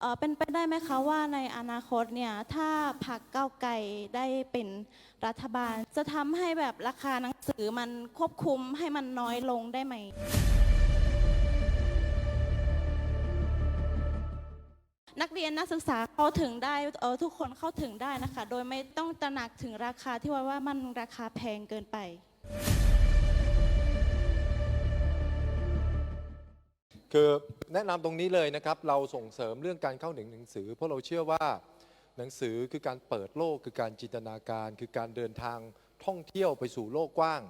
เอ่อเป็นไปได้ไหมคะว่าในอนาคตเนี่ยถ้าพรรคก้าวไกลได้เป็นรัฐบาล จะทำให้แบบราคาหนังสือมันควบคุมให้มันน้อยลงได้ไหม นักเรียนนักศึกษาเข้าถึงได้เออทุกคนเข้าถึงได้นะคะ โดยไม่ต้องตระหนักถึงราคาที่ว่าว่ามันราคาแพงเกินไป คือแนะนำตรงนี้เลยนะครับ เราส่งเสริมเรื่องการเข้าถึงหนังสือ เพราะเราเชื่อว่าหนังสือคือการเปิดโลก คือการจินตนาการ คือการเดินทางท่องเที่ยวไปสู่โลกกว้าง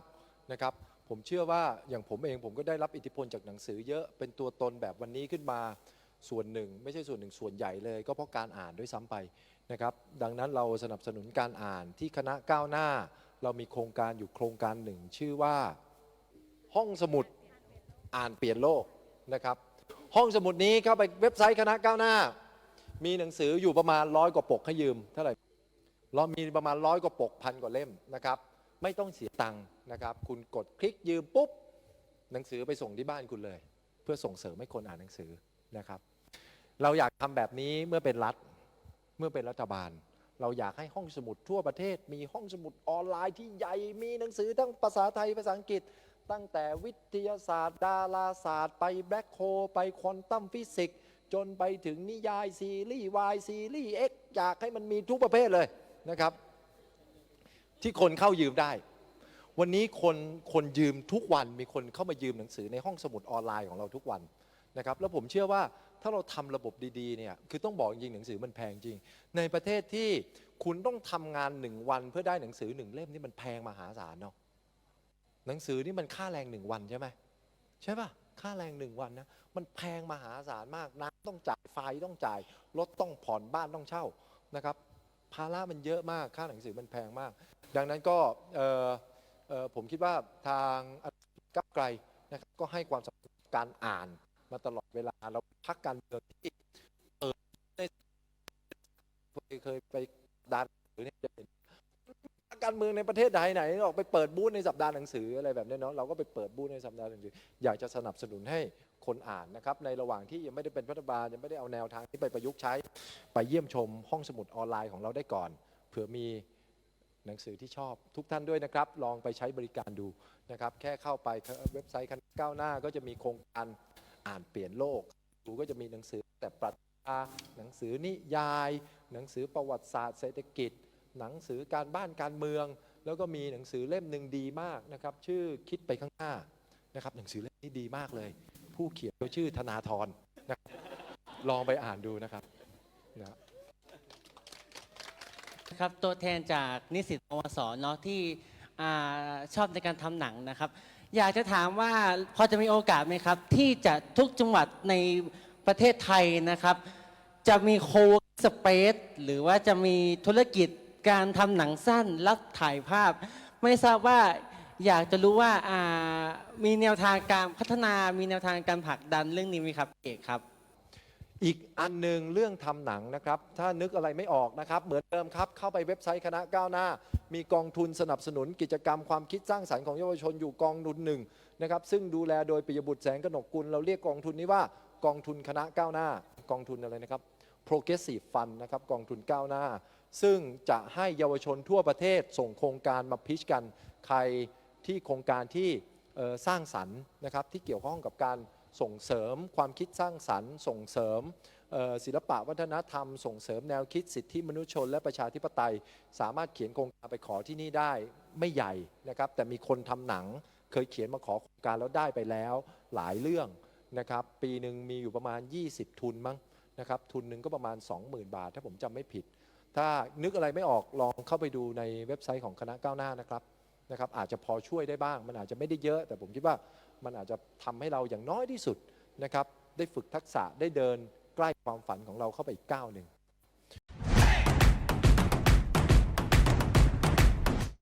นะครับ ผมเชื่อว่าอย่างผมเองผมก็ได้รับอิทธิพลจากหนังสือเยอะเป็นตัวตนแบบวันนี้ขึ้นมาส่วนหนึ่ง ไม่ใช่ส่วนหนึ่งส่วนใหญ่เลย ก็เพราะการอ่านด้วยซ้ำไปนะครับ ดังนั้นเราสนับสนุนการอ่านที่คณะก้าวหน้า เรามีโครงการอยู่โครงการหนึ่ง ชื่อว่า ห้องสมุดอ่านเปลี่ยนโลก นะครับ ห้องสมุดนี้เข้าไปเว็บไซต์คณะก้าวหน้า มีหนังสืออยู่ประมาณร้อยกว่าปกให้ยืมเท่าไหร่เรามีประมาณร้อยกว่าปกพันกว่าเล่มนะครับ ไม่ต้องเสียตังค์นะครับ คุณกดคลิกยืมปุ๊บ หนังสือไปส่งที่บ้านคุณเลย เพื่อส่งเสริมให้คนอ่านหนังสือนะครับ เราอยากทำแบบนี้เมื่อเป็นรัฐเมื่อเป็นรัฐบาล เราอยากให้ห้องสมุดทั่วประเทศ มีห้องสมุดออนไลน์ที่ใหญ่มีหนังสือทั้งภาษาไทยภาษาอังกฤษ ตั้งแต่วิทยาศาสตร์ ดาราศาสตร์ ไปแบล็คโฮไปควอนตัมฟิสิกส์จนไปถึงนิยายซีรีส์วายซีรีส์เอ็กอยากให้มันมีทุกประเภทเลยนะครับ ที่คนเข้ายืมได้ วันนี้คนคนยืมทุกวันมีคนเข้ามายืมหนังสือในห้องสมุดออนไลน์ของเราทุกวันนะครับแล้วผมเชื่อว่าถ้าเราทำระบบดีๆเนี่ยคือต้องบอกจริงหนังสือมันแพงจริง ในประเทศที่คุณต้องทำงานหนึ่งวันเพื่อได้หนังสือหนึ่งเล่มนี่มันแพงมหาศาลเนาะ หนังสือนี่มันค่าแรงหนึ่งวันใช่ไหมใช่ป่ะค่าแรงหนึ่งวันนะมันแพงมหาศาลมากน้ำต้องจ่ายไฟต้องจ่ายรถต้องผ่อนบ้านต้องเช่านะครับภาระมันเยอะมากค่าหนังสือมันแพงมาก ดังนั้นก็ผมคิดว่าทางก้าวไกลนะครับก็ให้ความสำคัญการอ่านมาตลอดเวลาเราพักการเมืองที่เออเคยไปดานหรือเนี่ย การเมืองในประเทศไหนไหนออกไปเปิดบูธในสัปดาห์หนังสืออะไรแบบนี้เนาะเราก็ไปเปิดบูธในสัปดาห์หนังสืออยากจะสนับสนุนให้คนอ่านนะครับในระหว่างที่ยังไม่ได้เป็นรัฐบาลยังไม่ได้เอาแนวทางที่ไปประยุกต์ใช้ ไปเยี่ยมชมห้องสมุดออนไลน์ของเราได้ก่อนเผื่อมีหนังสือที่ชอบทุกท่านด้วยนะครับ ลองไปใช้บริการดูนะครับ แค่เข้าไปเว็บไซต์คณะก้าวหน้าก็จะมีโครงการอ่านเปลี่ยนโลกดูก็จะมีหนังสือแต่ปรัชญาหนังสือนิยาย หนังสือประวัติศาสตร์เศรษฐกิจ หนังสือการบ้านการเมือง แล้วก็มีหนังสือเล่มหนึ่งดีมากนะครับ ชื่อคิดไปข้างหน้านะครับ หนังสือเล่มนี้ดีมากเลย ผู้เขียนชื่อธนาธรนะครับลองไปอ่านดูนะครับนะครับตัวแทนจากนิสิตปวสเนาะที่อชอบในการทำหนังนะครับ อยากจะถามว่าพอจะมีโอกาสไหมครับ ที่จะทุกจังหวัดในประเทศไทยนะครับ จะมีโคสเปซหรือว่าจะมีธุรกิจ การทำหนังสั้นรับถ่ายภาพ ไม่ทราบว่าอยากจะรู้ว่าอ่ามีแนวทางการพัฒนามีแนวทางการผลักดันเรื่องนี้ไหมครับเอกครับ อีกอันหนึ่งเรื่องทำหนังนะครับ ถ้านึกอะไรไม่ออกนะครับ เหมือนเดิมครับเข้าไปเว็บไซต์คณะก้าวหน้า มีกองทุนสนับสนุนกิจกรรมความคิดสร้างสรรค์ของเยาวชนอยู่กองทุนหนึ่งนะครับซึ่งดูแลโดยปิยบุตรแสงกนกกุลเราเรียกกองทุนนี้ว่ากองทุนคณะก้าวหน้า กองทุนอะไรนะครับ progressive fund นะครับกองทุนก้าวหน้า ซึ่งจะให้เยาวชนทั่วประเทศส่งโครงการมาพิชกัน ใครที่โครงการที่สร้างสรรค์นะครับที่เกี่ยวข้องกับการส่งเสริมความคิดสร้างสรรค์ ส่งเสริมศิลปะวัฒนธรรม ส่งเสริมแนวคิดสิทธิมนุษยชน และประชาธิปไตย สามารถเขียนโครงการไปขอที่นี่ได้ไม่ใหญ่นะครับแต่มีคนทำหนังเคยเขียนมาขอโครงการแล้วได้ไปแล้วหลายเรื่องนะครับปีหนึ่งมีอยู่ประมาณ 20 ทุนมั้งนะครับทุนหนึ่งก็ประมาณ 20,000 บาท ถ้าผมจำไม่ผิด ถ้านึกอะไรไม่ออกลองเข้าไปดูในเว็บไซต์ของคณะก้าวหน้านะครับนะครับอาจจะพอช่วยได้บ้าง มันอาจจะไม่ได้เยอะ แต่ผมคิดว่ามันอาจจะทำให้เราอย่างน้อยที่สุดนะครับได้ฝึกทักษะได้เดินใกล้ความฝันของเราเข้าไปอีกก้าวหนึ่ง